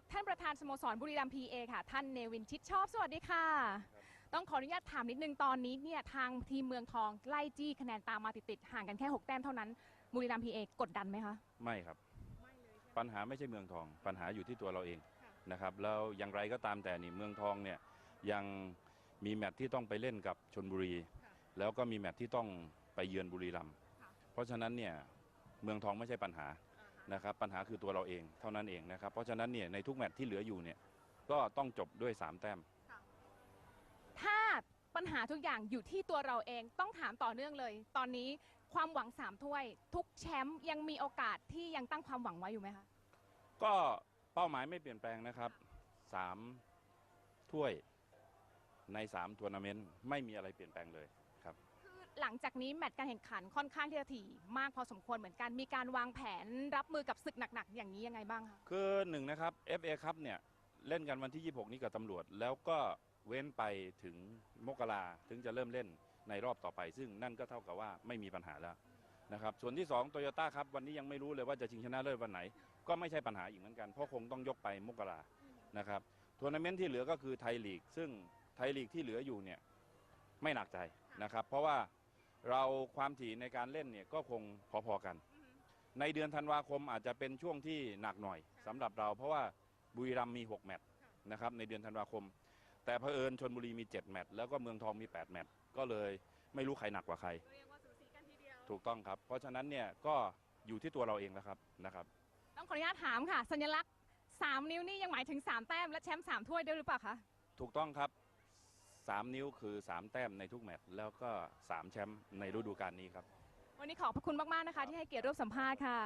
กับท่านประธานสโมสรบุรีรัมย์พีเอค่ะ ท่านเนวินชิดชอบ สวัสดีค่ะ ต้องขออนุญาตถามนิดนึงตอนนี้เนี่ยทางทีมเมืองทองไล่จี้คะแนนตามมาติดๆห่างกันแค่ 6 แต้มเท่านั้นบุรีรัมย์พีเอกดดันไหมคะไม่ครับ ปัญหาไม่ใช่เมืองทอง ปัญหาอยู่ที่ตัวเราเองนะครับแล้วอย่างไรก็ตามแต่นี่เมืองทองเนี่ยยังมีแมตช์ที่ต้องไปเล่นกับชนบุรี แล้วก็มีแมตช์ที่ต้องไปเยือนบุรีรัมย์เพราะฉะนั้นเนี่ยเมืองทองไม่ใช่ปัญหา นะครับปัญหาคือตัวเราเองเท่านั้นเองนะครับ เพราะฉะนั้นเนี่ยในทุกแมตช์ที่เหลืออยู่เนี่ยก็ต้องจบด้วยสามแต้ม ถ้าปัญหาทุกอย่างอยู่ที่ตัวเราเองต้องถามต่อเนื่องเลย ตอนนี้ความหวังสามถ้วย ทุกแชมป์ยังมีโอกาสที่ยังตั้งความหวังไว้อยู่ไหมคะ ก็เป้าหมายไม่เปลี่ยนแปลงนะครับสามถ้วยในสามทัวร์นาเมนต์ไม่มีอะไรเปลี่ยนแปลงเลยครับคือ หลังจากนี้แมตช์การแข่งขันค่อนข้างที่จะถี่มากพอสมควรเหมือนกันมีการวางแผนรับมือกับศึกหนักๆ อย่างนี้ยังไงบ้างคะคือหนึ่งนะครับ FA ครับเนี่ยเล่นกันวันที่ 26 นี้กับตำรวจ แล้วก็เว้นไปถึงมกราถึงจะเริ่มเล่นในรอบต่อไป ซึ่งนั่นก็เท่ากับว่าไม่มีปัญหาแล้วนะครับส่วนที่2โตโยต้าครับวันนี้ยังไม่รู้เลยว่าจะชิงชนะเลิศวันไหน ก็ไม่ใช่ปัญหาอีกเหมือนกันเพราะคงต้องยกไปมกรานะครับทัวร์นาเมนต์ที่เหลือก็คือไทยลีก ซึ่งไทยลีกที่เหลืออยู่เนี่ยไม่หนักใจนะครับเพราะว่า เราความถี่ในการเล่นเนี่ยก็คงพอๆกัน ในเดือนธันวาคมอาจจะเป็นช่วงที่หนักหน่อยสำหรับเรา เพราะว่าบุรีรัมย์มี 6 แมตช์นะครับในเดือนธันวาคม แต่เผอิญชนบุรีมี 7 แมตช์แล้วก็เมืองทองมี 8 แมตช์ก็เลยไม่รู้ใครหนักกว่าใคร เรียกว่าสูสีกันทีเดียว ถูกต้องครับ เพราะฉะนั้นเนี่ยก็อยู่ที่ตัวเราเองแล้วครับนะครับ ต้องขออนุญาตถามค่ะ สัญลักษณ์ 3 นิ้วนี่ยังหมายถึง 3 แต้มและแชมป์3ถ้วยด้วยหรือเปล่าคะ ถูกต้องครับ 3 นิ้วคือ 3 แต้มในทุกแมตช์แล้วก็ 3 แชมป์ในฤดูกาลนี้ครับ วันนี้ขอบพระคุณมาก ๆ นะคะ ที่ให้เกียรติร่วมสัมภาษณ์ค่ะ